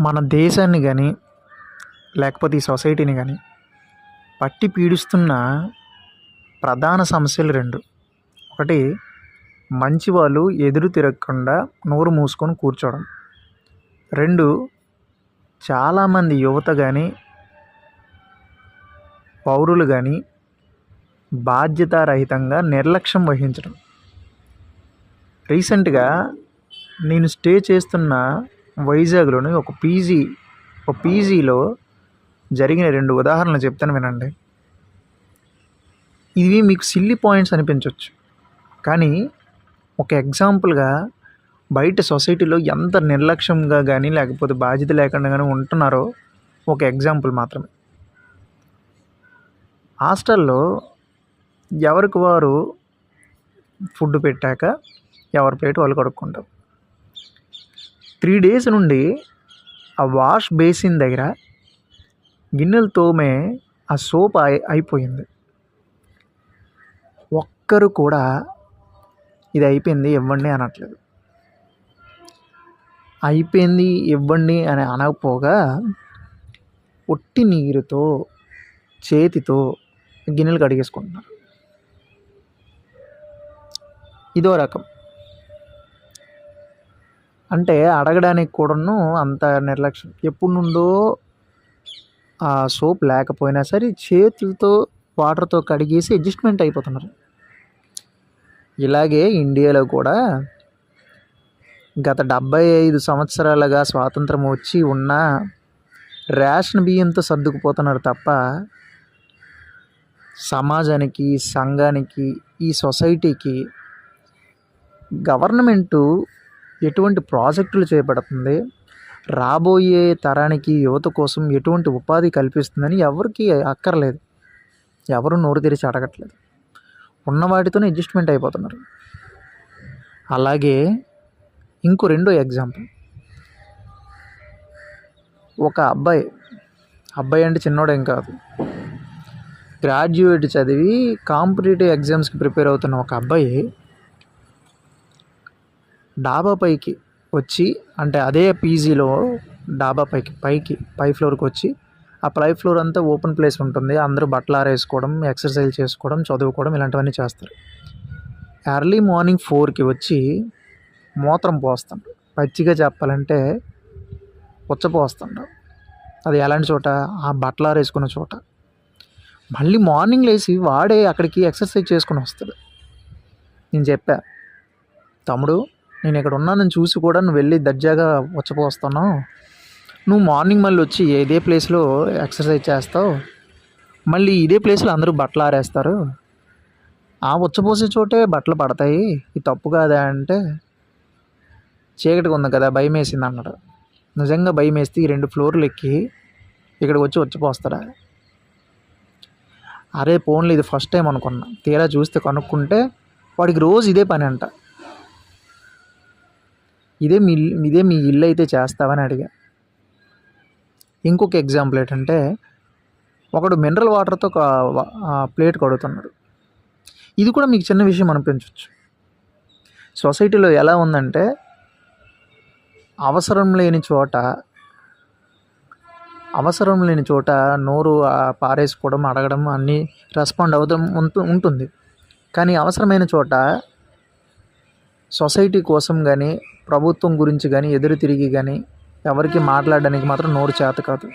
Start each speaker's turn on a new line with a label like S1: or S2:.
S1: మన దేశాన్ని కానీ లేకపోతే ఈ సొసైటీని కానీ పట్టి పీడిస్తున్న ప్రధాన సమస్యలు రెండు. ఒకటి మంచి వాళ్ళు ఎదురు తిరగకుండా నోరు మూసుకొని కూర్చోవడం. రెండు చాలామంది యువత కానీ పౌరులు కానీ బాధ్యతారహితంగా నిర్లక్ష్యం వహించడం. రీసెంట్గా నేను స్టే చేస్తున్న వైజాగ్లోని ఒక పీజీ ఒక పీజీలో జరిగిన రెండు ఉదాహరణలు చెప్తాను వినండి. ఇవి మీకు సిల్లీ పాయింట్స్ అనిపించవచ్చు కానీ ఒక ఎగ్జాంపుల్గా బయట సొసైటీలో ఎంత నిర్లక్ష్యంగా కానీ లేకపోతే బాధ్యత లేకుండా కానీ ఉంటున్నారో ఒక ఎగ్జాంపుల్ మాత్రమే. హాస్టల్లో ఎవరికి వారు ఫుడ్ పెట్టాక ఎవరి ప్లేట్ వాళ్ళు కడుక్కుంటారు. త్రీ డేస్ నుండి ఆ వాష్ బేసిన్ దగ్గర గిన్నెలు తోమే ఆ సోప్ అయి అయిపోయింది. ఒక్కరు కూడా ఇది అయిపోయింది ఇవ్వండి అనట్లేదు. అయిపోయింది ఇవ్వండి అని అనకపోగా ఒట్టి నీరుతో చేతితో గిన్నెలు కడిగేసుకుంటున్నారు. ఇదో రకం. అంటే అడగడానికి కూడాను అంత నిర్లక్ష్యం. ఎప్పుడు నుండో ఆ సోప్ లేకపోయినా సరే చేతులతో వాటర్తో కడిగేసి అడ్జస్ట్మెంట్ అయిపోతున్నారు. ఇలాగే ఇండియాలో కూడా గత డెబ్బై ఐదు సంవత్సరాలుగా స్వాతంత్రం వచ్చి ఉన్న రేషన్ బియ్యంతో సర్దుకుపోతున్నారు తప్ప సమాజానికి సంఘానికి ఈ సొసైటీకి గవర్నమెంటు ఎటువంటి ప్రాజెక్టులు చేపడుతుంది? రాబోయే తరానికి యువత కోసం ఎటువంటి ఉపాధి కల్పిస్తుందని ఎవరికి అక్కర్లేదు. ఎవరు నోరు తెరిచి అడగట్లేదు. ఉన్న వాటితోనే అడ్జస్ట్మెంట్ అయిపోతున్నారు. అలాగే ఇంకో రెండో ఎగ్జాంపుల్. ఒక అబ్బాయి అబ్బాయి అంటే చిన్నోడేం కాదు. గ్రాడ్యుయేట్ చదివి కాంపిటేటివ్ ఎగ్జామ్స్కి ప్రిపేర్ అవుతున్న ఒక అబ్బాయి డాబా పైకి వచ్చి అంటే అదే పీజీలో డాబా పైకి పైకి పై ఫ్లోర్కి వచ్చి ఆ పై ఫ్లోర్ అంతా ఓపెన్ ప్లేస్ ఉంటుంది. అందరూ బట్టలు ఆరేసుకోవడం ఎక్సర్సైజ్ చేసుకోవడం చదువుకోవడం ఇలాంటివన్నీ చేస్తారు. ఎర్లీ మార్నింగ్ ఫోర్కి వచ్చి మూత్రం పోస్తాడు పచ్చిగా చెప్పాలంటే పుచ్చపోస్తాడు అది ఎలాంటి చోట? ఆ బట్టలు ఆరేసుకున్న చోట. మళ్ళీ మార్నింగ్ లేచి వాడే అక్కడికి ఎక్సర్సైజ్ చేసుకుని వస్తాడు. నేను చెప్పా తమ్ముడు నేను ఇక్కడ ఉన్నానని చూసి కూడా నువ్వు వెళ్ళి దర్జాగా వచ్చపోస్తున్నావు నువ్వు మార్నింగ్ మళ్ళీ వచ్చి ఇదే ప్లేస్లో ఎక్సర్సైజ్ చేస్తావు. మళ్ళీ ఇదే ప్లేస్లో అందరూ బట్టలు ఆరేస్తారు. ఆ ఉచ్చపోసే చోటే బట్టలు పడతాయి. ఇది తప్పు కాదా అంటే చీకటిగా ఉంది కదా భయం వేసింది అన్నాడు. నిజంగా భయం వేస్తే ఈ రెండు ఫ్లోర్లు ఎక్కి ఇక్కడికి వచ్చి వచ్చిపోస్తాడా అరే ఫోన్లో ఇది ఫస్ట్ టైం అనుకున్నా. తీరా చూస్తే కనుక్కుంటే వాడికి రోజు ఇదే పని అంట. ఇదే మీ ఇల్లు ఇదే మీ ఇల్లు అయితే చేస్తావని అడిగా. ఇంకొక ఎగ్జాంపుల్ ఏంటంటే ఒకడు మినరల్ వాటర్తో ఒక ప్లేట్ కడుగుతున్నాడు. ఇది కూడా మీకు చిన్న విషయం అనిపించవచ్చు సొసైటీలో ఎలా ఉందంటే అవసరం లేని చోట అవసరం లేని చోట నోరు పారేసుకోవడం అడగడం అన్నీ రెస్పాండ్ అవుతాం ఉంటుంది. కానీ అవసరమైన చోట సొసైటీ కోసం కానీ ప్రభుత్వం గురించి కానీ ఎదురు తిరిగి కానీ ఎవరికి మాట్లాడడానికి మాత్రం నోరు చేత కాదు.